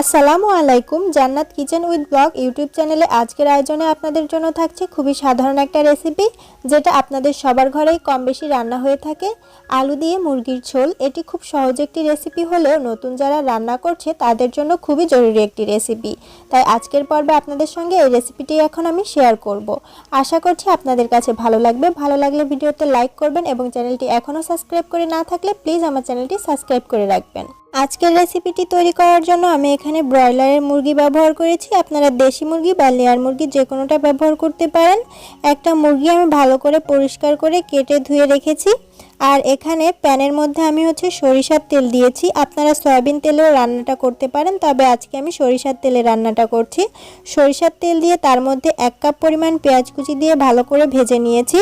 আসসালামু আলাইকুম, জান্নাত কিচেন উইথ ব্লগ ইউটিউব চ্যানেলে আজকের আয়োজনে আপনাদের জন্য থাকছে খুবই সাধারণ একটা রেসিপি, যেটা আপনাদের সবার ঘরেই কম বেশি রান্না হয়ে থাকে। আলু দিয়ে মুরগির ঝোল, এটি খুব সহজ একটি রেসিপি হলেও নতুন যারা রান্না করছে, তাদের জন্য খুবই জরুরি একটি রেসিপি। তাই আজকের পর্বে আপনাদের সঙ্গে এই রেসিপিটি এখন আমি শেয়ার করব। আশা করছি আপনাদের কাছে ভালো লাগবে। ভালো লাগলে ভিডিওতে লাইক করবেন এবং চ্যানেলটি এখনও সাবস্ক্রাইব করে না থাকলে প্লিজ আমার চ্যানেলটি সাবস্ক্রাইব করে রাখবেন। আজকের রেসিপিটি তৈরি করার জন্য আমি এখানে ব্রয়লারের মুরগি ব্যবহার করেছি। আপনারা দেশি মুরগি বা লেয়ার মুরগি যে কোনোটা ব্যবহার করতে পারেন। একটা মুরগি আমি ভালো করে পরিষ্কার করে কেটে ধুয়ে রেখেছি। আর এখানে প্যানের মধ্যে আমি হচ্ছে সরিষার তেল দিয়েছি। আপনারা সয়াবিন তেলেও রান্নাটা করতে পারেন, তবে আজকে আমি সরিষার তেলে রান্নাটা করছি। সরিষার তেল দিয়ে তার মধ্যে এক কাপ পরিমাণ পেঁয়াজ কুচি দিয়ে ভালো করে ভেজে নিয়েছি।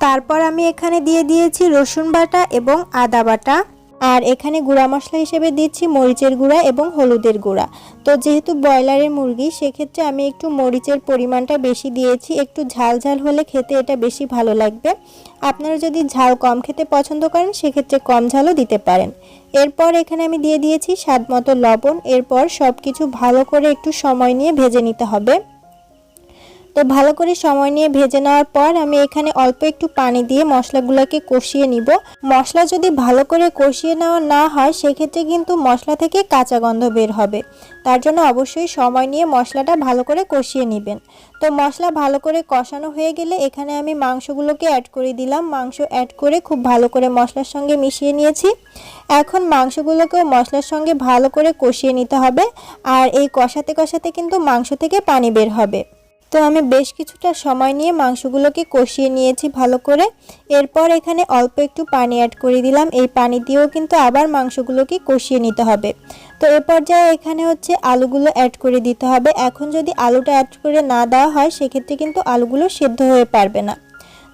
তারপর আমি এখানে দিয়ে দিয়েছি রসুন বাটা এবং আদা বাটা। আর এখানে গুঁড়া মশলা হিসেবে দিচ্ছি মরিচের গুঁড়া এবং হলুদের গুঁড়া। তো যেহেতু ব্রয়লারের মুরগি, সেক্ষেত্রে আমি একটু মরিচের পরিমাণটা বেশি দিয়েছি। একটু ঝাল ঝাল হলে খেতে এটা বেশি ভালো লাগবে। আপনারা যদি ঝাল কম খেতে পছন্দ করেন, সেক্ষেত্রে কম ঝালও দিতে পারেন। এরপর এখানে আমি দিয়ে দিয়েছি স্বাদ মতো লবণ। এরপর সব কিছু ভালো করে একটু সময় নিয়ে ভেজে নিতে হবে। তো ভালো করে সময় নিয়ে ভেজে নেওয়ার পর আমি এখানে অল্প একটু পানি দিয়ে মশলাগুলোকে কষিয়ে নিব। মশলা যদি ভালো করে কষিয়ে নেওয়া না হয়, সেক্ষেত্রে কিন্তু মশলা থেকে কাঁচা গন্ধ বের হবে। তার জন্য অবশ্যই সময় নিয়ে মশলাটা ভালো করে কষিয়ে নেবেন। তো মশলা ভালো করে কষানো হয়ে গেলে এখানে আমি মাংসগুলোকে অ্যাড করে দিলাম। মাংস অ্যাড করে খুব ভালো করে মশলার সঙ্গে মিশিয়ে নিয়েছি। এখন মাংসগুলোকেও মশলার সঙ্গে ভালো করে কষিয়ে নিতে হবে। আর এই কষাতে কষাতে কিন্তু মাংস থেকে পানি বের হবে। তো আমি বেশ কিছুটা সময় নিয়ে মাংসগুলোকে কষিয়ে নিয়েছি ভালো করে। এরপর এখানে অল্প একটু পানি অ্যাড করে দিলাম। এই পানি দিয়েও কিন্তু আবার মাংসগুলোকে কষিয়ে নিতে হবে। তো এ পর্যায়ে এখানে হচ্ছে আলুগুলো অ্যাড করে দিতে হবে। এখন যদি আলুটা অ্যাড করে না দেওয়া হয়, সেক্ষেত্রে কিন্তু আলুগুলো সেদ্ধ হয়ে পারবে না।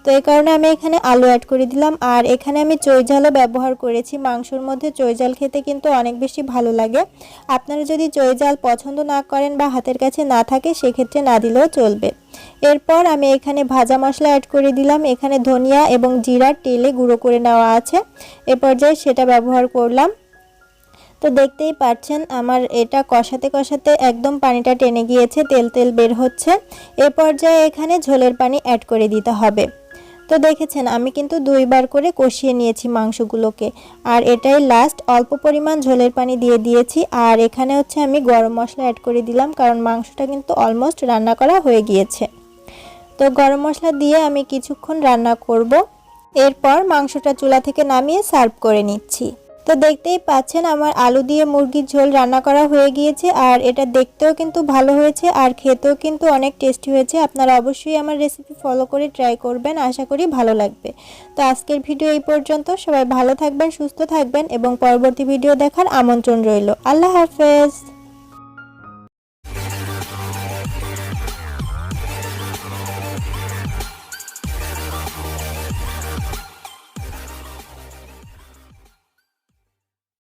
তো এই কারণে আমি এখানে আলু অ্যাড করে দিলাম। আর এখানে আমি চৈঝালও ব্যবহার করেছি। মাংসর মধ্যে চৈঝাল খেতে কিন্তু অনেক বেশি ভালো লাগে। আপনারা যদি চৈঝাল পছন্দ না করেন বা হাতের কাছে না থাকে, সেক্ষেত্রে না দিলেও চলবে। এরপর আমি এখানে ভাজা মশলা অ্যাড করে দিলাম। এখানে ধনিয়া এবং জিরার তেলে গুঁড়ো করে নেওয়া আছে। এ পর্যায়ে সেটা ব্যবহার করলাম। তো দেখতেই পাচ্ছেন, আমার এটা কষাতে কষাতে একদম পানিটা টেনে গিয়েছে, তেল তেল বের হচ্ছে। এ পর্যায়ে এখানে ঝোলের পানি অ্যাড করে দিতে হবে। তো দেখেছেন, আমি কিন্তু দুইবার করে কষিয়ে নিয়েছি মাংসগুলোকে। আর এটাই লাস্ট অল্প পরিমাণ ঝোলের পানি দিয়ে দিয়েছি। আর এখানে হচ্ছে আমি গরম মশলা অ্যাড করে দিলাম, কারণ মাংসটা কিন্তু অলমোস্ট রান্না করা হয়ে গিয়েছে। তো গরম মশলা দিয়ে আমি কিছুক্ষণ রান্না করব। এরপর মাংসটা চুলা থেকে নামিয়ে সার্ভ করে নিচ্ছি। তো দেখতেই পাচ্ছেন আমার আলু দিয়ে মুরগির ঝোল রান্না করা হয়ে গিয়েছে, আর এটা দেখতেও কিন্তু ভালো হয়েছে, আর খেতেও কিন্তু অনেক টেস্টি হয়েছে। আপনারা অবশ্যই আমার রেসিপি ফলো করে ট্রাই করবেন, আশা করি ভালো লাগবে। তো আজকের ভিডিও এই পর্যন্ত, সবাই ভালো থাকবেন, সুস্থ থাকবেন, এবং পরবর্তী ভিডিও দেখার আমন্ত্রণ রইল। আল্লাহ হাফেজ।